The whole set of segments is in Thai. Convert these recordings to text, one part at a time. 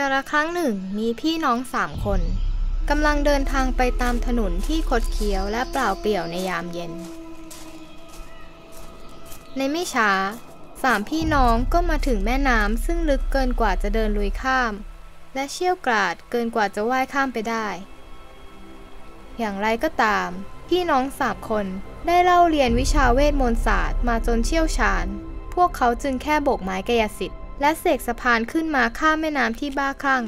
กระครั้งหนึ่งมีพี่น้องสามคนกำลังเดินทางไปตามถนนที่คดเคี้ยวและเปล่าเปลี่ยวในยามเย็น ในไม่ช้าสามพี่น้องก็มาถึงแม่น้ำซึ่งลึกเกินกว่าจะเดินลุยข้าม และเชี่ยวกราดเกินกว่าจะว่ายข้ามไปได้ อย่างไรก็ตาม พี่น้องสามคนได้เล่าเรียนวิชาเวทมนต์ศาสตร์มาจนเชี่ยวชาญ พวกเขาจึงแค่โบกไม้กายสิทธิ์ และเสกสะพานขึ้นมาข้ามแม่น้ำที่บ้าคลั่ง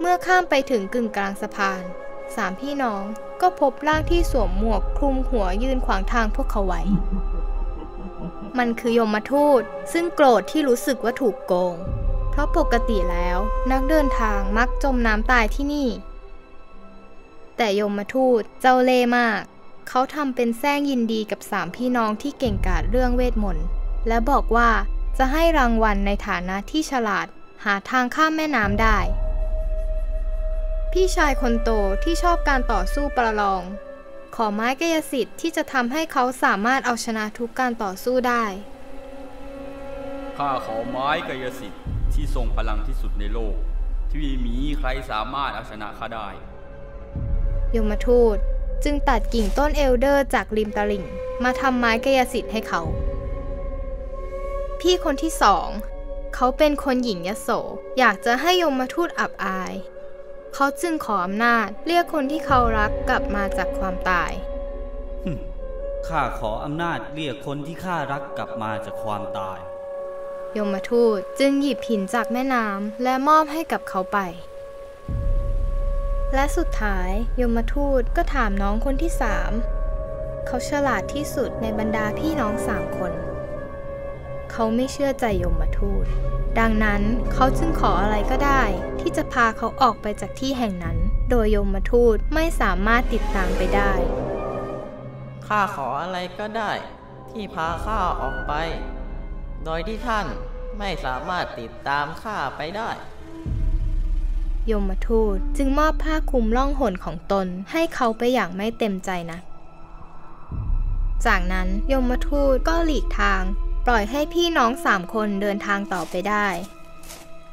เมื่อข้ามไปถึงกึ่งกลางสะพาน สามพี่น้องก็พบร่างที่สวมหมวกคลุมหัวยืนขวางทางพวกเขาไว้ มันคือยมทูตซึ่งโกรธที่รู้สึกว่าถูกโกง เพราะปกติแล้วนักเดินทางมักจมน้ำตายที่นี่ แต่ยมทูตเจ้าเล่ห์มาก เขาทำเป็นแซงยินดีกับสามพี่น้องที่เก่งกาจเรื่องเวทมนต์ และบอกว่าจะให้รางวัลในฐานะที่ฉลาดหาทางข้ามแม่น้ำได้ พี่ชายคนโตที่ชอบการต่อสู้ประลอง ขอไม้กายสิทธิ์ที่จะทำให้เขาสามารถเอาชนะทุกการต่อสู้ได้ ข้าขอไม้กายสิทธิ์ที่ทรงพลังที่สุดในโลก ที่ไม่มีใครสามารถเอาชนะข้าได้ ยมทูต จึงตัดกิ่งต้นเอลเดอร์จากริมตลิ่ง มาทำไม้กายสิทธิ์ให้เขา พี่คนที่สองเขาเป็นคนหญิงยโส อยากจะให้ยมทูตอับอาย เขาจึงขออำนาจเรียกคนที่เขารักกลับมาจากความตายข้าขออำนาจเรียกคนที่ข้ารักกลับมาจากความตาย ยมทูตจึงหยิบหินจากแม่น้ำและมอบให้กับเขาไป และสุดท้ายยมทูตก็ถามน้องคนที่สามเขาฉลาดที่สุดในบรรดาพี่น้องสามคน เขาไม่เชื่อใจยมทูต ดังนั้นเขาจึงขออะไรก็ได้ ที่จะพาเขาออกไปจากที่แห่งนั้น โดยยมทูตไม่สามารถติดตามไปได้ ข้าขออะไรก็ได้ ที่พาข้าออกไป โดยที่ท่านไม่สามารถติดตามข้าไปได้ ยมทูตจึงมอบผ้าคลุมล่องหนของตนให้เขาไปอย่างไม่เต็มใจนะจากนั้นยมทูตก็หลีกทาง ปล่อยให้พี่น้องสามคนเดินทางต่อไปได้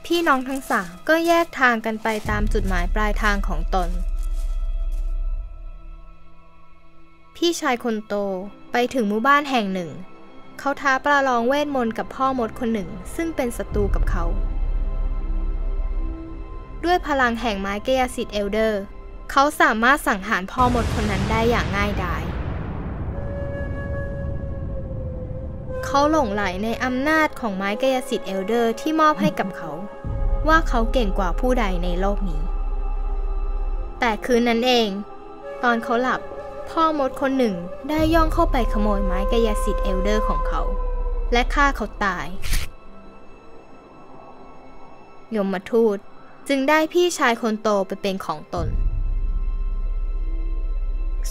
พี่น้องทั้งสามก็แยกทางกันไปตามจุดหมายปลายทางของตน พี่ชายคนโตไปถึงหมู่บ้านแห่งหนึ่ง เขาท้าประลองเวทมนต์กับพ่อมดคนหนึ่ง ซึ่งเป็นศัตรูกับเขา ด้วยพลังแห่งไม้เกยสิทธิ์เอลเดอร์ เขาสามารถสังหารพ่อมดคนนั้นได้อย่างง่ายดาย เขาหลงไหลในอำนาจของไม้เกยสิทธิ์เอลเดอร์ที่มอบให้กับเขา ว่าเขาเก่งกว่าผู้ใดในโลกนี้ แต่คืนนั้นเอง ตอนเขาหลับพ่อมดคนหนึ่งได้ย่องเข้าไปขโมยไม้กายสิทธิ์เอลเดอร์ของเขา และฆ่าเขาตาย ยมทูต จึงได้พี่ชายคนโตไปเป็นของตน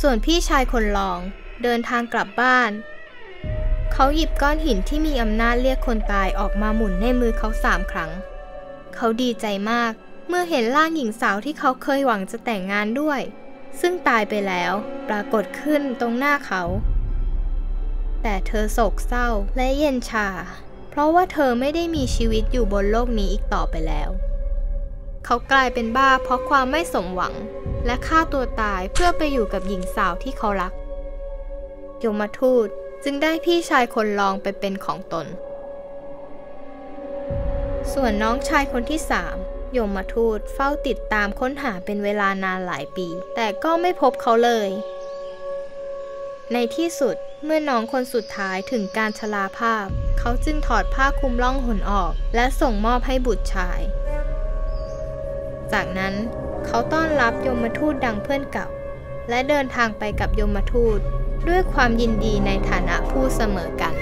ส่วนพี่ชายคนรองเดินทางกลับบ้าน เขาหยิบก้อนหินที่มีอำนาจเรียกคนตายออกมาหมุนในมือเขาสามครั้ง เขาดีใจมากเมื่อเห็นร่างหญิงสาวที่เขาเคยหวังจะแต่งงานด้วย ซึ่งตายไปแล้วปรากฏขึ้นตรงหน้าเขา แต่เธอโศกเศร้าและเย็นชา เพราะว่าเธอไม่ได้มีชีวิตอยู่บนโลกนี้อีกต่อไปแล้ว เขากลายเป็นบ้าเพราะความไม่สมหวัง และฆ่าตัวตายเพื่อไปอยู่กับหญิงสาวที่เขารัก ยมทูตจึงได้พี่ชายคนรองไปเป็นของตน ส่วนน้องชายคนที่สามยมทูตเฝ้าติดตามค้นหาเป็นเวลานานหลายปี แต่ก็ไม่พบเขาเลย ในที่สุดเมื่อน้องคนสุดท้ายถึงการชราภาพ เขาจึงถอดผ้าคลุมล่องหนออก และส่งมอบให้บุตรชาย จากนั้นเขาต้อนรับยมทูตดังเพื่อนเก่า และเดินทางไปกับยมทูตด้วยความยินดีในฐานะผู้เสมอกัน